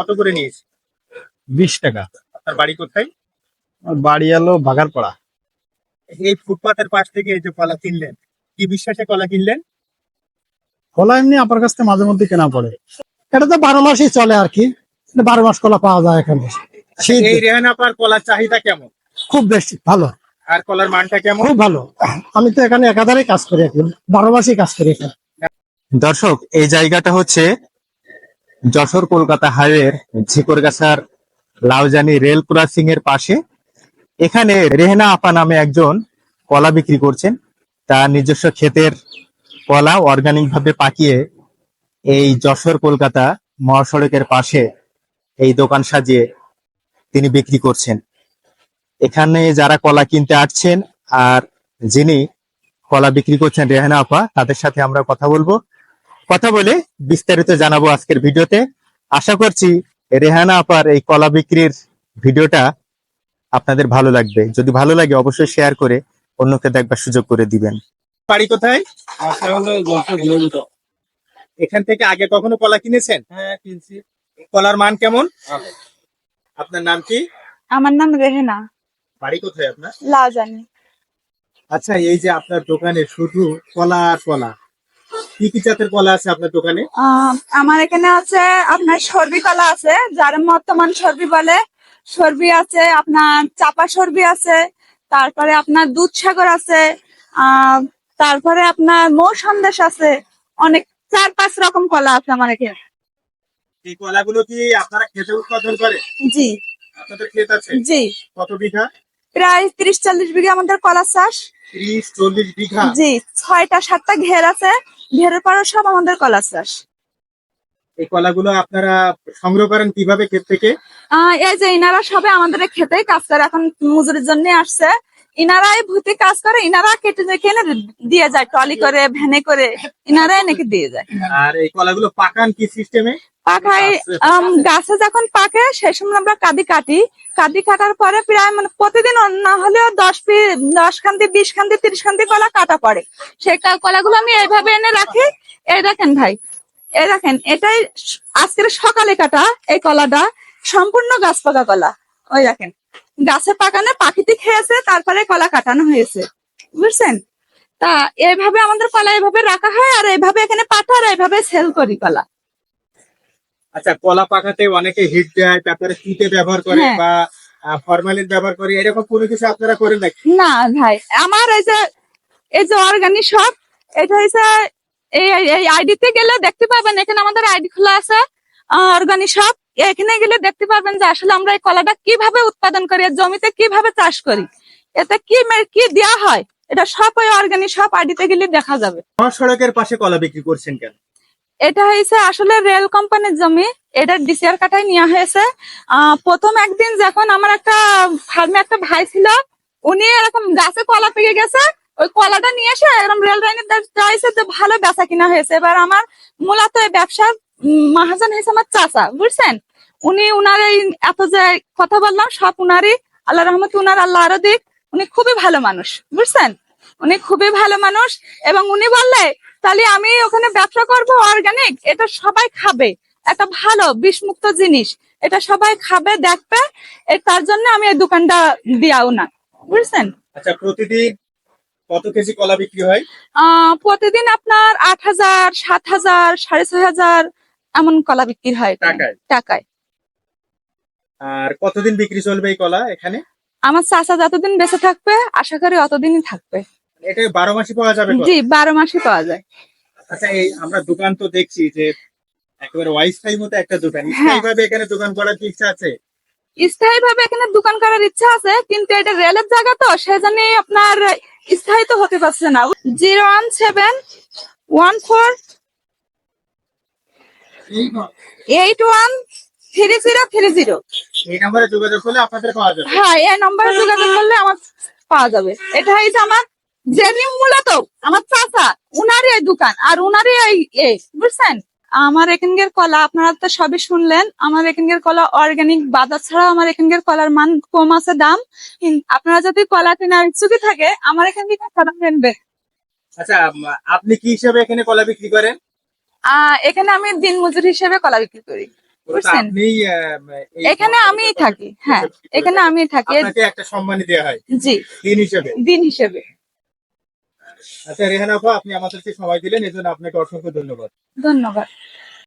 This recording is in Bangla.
কত করে নিয়েছে? বিশ টাকা। আপনার বাড়ি কোথায়? বাড়ি এলো বাগারপাড়া। এই ফুটপাতের পাশ থেকে এই যে কলা কিনলেন কি বিশ্বাসে কলা কিনলেন? কলা এমনি আপনার কাছ থেকে মাঝে মধ্যে কেনা পড়ে। এটা তো বারো মাসই চলে আর কি বারো মাস কলা পাওয়া যায় এখানে। শীত এই রেহান আপার কলার চাহিদা কেমন? খুব বেশি ভালো। আর কলার মানটা কেমন? খুব ভালো। আমি তো এখানে একাধারে কাজ করি এখন বারো মাসই কাজ করি এখানে। দর্শক এই জায়গাটা হচ্ছে যশোর কলকাতা হাইওয়ের ঝিকরগাছার লাউজানি রেল ক্রসিং এর পাশে। এখানে রেহনা আপা নামে একজন কলা বিক্রি করছেন। তার নিজস্ব ক্ষেতের কলা অর্গানিক ভাবে পাকিয়ে এই যশোর কলকাতা মহাসড়কের পাশে এই দোকান সাজিয়ে তিনি বিক্রি করছেন। এখানে যারা কলা কিনতে আসছেন আর যিনি কলা বিক্রি করছেন রেহানা আপা, তাদের সাথে আমরা কথা বলব। কথা বলে বিস্তারিত জানাব আজকের ভিডিওতে। আশা করছি রেহানা আপার এই কলা বিক্রির ভিডিওটা আপনাদের ভালো লাগবে। যদি ভালো লাগে অবশ্যই শেয়ার করে অন্যকে দেখবার সুযোগ করে দিবেন। বাড়ি কোথায়? এখান থেকে আগে কখনো কলা কিনেছেন? হ্যাঁ কিনছি। কলার মান কেমন? আপনার নাম কি? আমার নাম রেহেনা। বাড়ি কোথায় আপনার? লাজানি আচ্ছা এই যে আপনার দোকানে শুধু কলা আর কলা কি কি জাতের কলা আছে আপনার দোকানে? আমার এখানে আছে আপনার সর্বি কলা আছে যার বর্তমান সর্বি বলে। সর্বি আছে আপনার চাপা সর্বি আছে তারপরে আপনার দুধ সাগর আছে তারপরে আপনার মৌ সন্দেশ আছে। অনেক চার পাঁচ রকম কলা আছে আমার এখানে। এই কলাগুলো কি আপনারা খেতে উৎপাদন করে? জি। আপনাদের ক্ষেত আছে? জি। কত বিঘা? প্রায় তিরিশ চল্লিশ বিঘা আমাদের কলা চাষ। ত্রিশ চল্লিশ বিঘা? জি ছয়টা সাতটা ঘের আছে। ঘেরের পরে সব আমাদের কলা চাষ এই কলাগুলো আপনারা সংগ্রহ করেন কীভাবে ক্ষেত থেকে? এই যে ইনারা সবাই আমাদের খেতেই কাজ করে এখন মজুরির জন্য আসছে। ইনারাই ভূতি কাজ করে ইনারা কেটে কিনে দিয়ে যায় ট্রলি করে ভ্যানে করে ইনারাই নাকি দিয়ে যায়। আর এই কলাগুলো পাকান কি সিস্টেমে? পাকায় গাছে যখন পাকে সেই সময় আমরা কাদি কাটি। কাদি কাটার পরে প্রায় মানে প্রতিদিন না হলেও দশ পি দশ খান্তি বিশ খান্তি তিরিশ খান্তি কলা কাটা পড়ে। সেই কলাগুলো আমি এইভাবে এনে রাখি। এই দেখেন ভাই এই দেখেন এটাই আজকের সকালে কাটা এই কলাটা সম্পূর্ণ গাছ পাকা কলা। ওই দেখেন গাছে পাকানো পাখিতে খেয়েছে তারপরে কলা কাটানো হয়েছে। বুঝছেন? তা এইভাবে আমাদের কলা এইভাবে রাখা হয় আর এইভাবে এখানে পাঠা আর এইভাবে সেল করি কলা। আচ্ছা কলা পাকাতে অনেকে হিট দেয় তারপরে চিটে ব্যবহার করে হ্যাঁ। বা ফরমালিন ব্যবহার করে এরকম কোনো কিছু আপনারা করেন নাকি? না ভাই আমার এই যে এই যে অর্গানিক শপ এটা হচ্ছে এই আইডিতে গেলে দেখতে পাবেন এখানে আমাদের আইডি খোলা আছে অর্গানিক শপ এখানে গেলে দেখতে পাবেন যে আসলে আমরা এই কলাটা কীভাবে উৎপাদন করি জমিতে কীভাবে চাষ করি। এতে কি কি দেওয়া হয় এটা সব ওই অর্গানিক শপ আইডিতে গেলে দেখা যাবে। মহাসড়কের পাশে কলা বিক্রি করছেন কেন? এটা হয়েছে আসলে রেল কোম্পানির জমি এটা ডিসিআর কাটায় নেওয়া হয়েছে। প্রথম একদিন যখন আমার একটা ফার্মে একটা ভাই ছিল উনি এরকম গাছে কলা পেকে গেছে ওই কলাটা নিয়ে এসে এরকম রেল লাইনে চাইছে যে ভালো বেচা কিনা হয়েছে। এবার আমার মূলত ব্যবসার মহাজন হয়েছে আমার চাচা, বুঝছেন? উনি উনার এই এত যে কথা বললাম, সব উনারই, আল্লাহ রহমত উনার আল্লাহ আরও দিক। উনি খুবই ভালো মানুষ, বুঝছেন? উনি খুবই ভালো মানুষ এবং উনি বললে, তাহলে আমি ওখানে ব্যবসা করব অর্গানিক এটা সবাই খাবে। একটা ভালো, বিষমুক্ত জিনিস। এটা সবাই খাবে, দেখবে তার জন্য আমি এই দোকানটা দিয়াও না। বুঝছেন? আচ্ছা প্রতিদিন কত কেজি কলা বিক্রি হয়? প্রতিদিন আপনার আট হাজার সাত হাজার সাড়ে ছয় হাজার এমন কলা বিক্রি হয় টাকায়? টাকায়। আর কতদিন বিক্রি চলবে এই কলা এখানে? আমার চাচা যতদিন বেঁচে থাকবে আশা করি অতদিনই থাকবে। এটা বারো মাসই পাওয়া যাবে? জি বারো মাসই পাওয়া যায়। আচ্ছা এই আমরা দোকান তো দেখছি যে একেবারে ওয়াইফাই মতো একটা দোকান। হ্যাঁ। এখানে দোকান করার কি ইচ্ছা আছে? স্থায়ী ভাবে এখানে দোকান করার ইচ্ছা আছে কিন্তু এটা রেলের জায়গা তো সেজন্য আপনার স্থায়ী তো হতে পারছে না। Zero one seven one four eight one three zero three zero. এই নাম্বারে যোগাযোগ করলে আপনাদের পাওয়া যাবে। হ্যাঁ এই নম্বরে যোগাযোগ করলে আমার পাওয়া যাবে। এটা হচ্ছে আমার যিনি মূলত আমার চাচা উনারই দোকান আর উনারই এই বুঝছেন? আমার এখানকার কলা আপনারা তো সবই শুনলেন আমার এখানকার কলা অর্গানিক বাজার ছাড়া আমার এখানকার কলার মান কম আছে দাম আপনারা যদি কলা কেনার ইচ্ছুকি থাকে আমার এখান থেকে কলা কিনবে। আচ্ছা আপনি কি হিসাবে এখানে কলা বিক্রি করেন? এখানে আমি দিন মজুর হিসেবে কলা বিক্রি করি এখানে আমিই থাকি হ্যাঁ এখানে আমিই থাকি। একটা সম্মানী দেওয়া হয় জি। দিন হিসেবে। দিন হিসেবে। আচ্ছা রেহানা আপা আপনি আমাদেরকে সময় দিলেন এজন্য আপনাকে অসংখ্য ধন্যবাদ। ধন্যবাদ।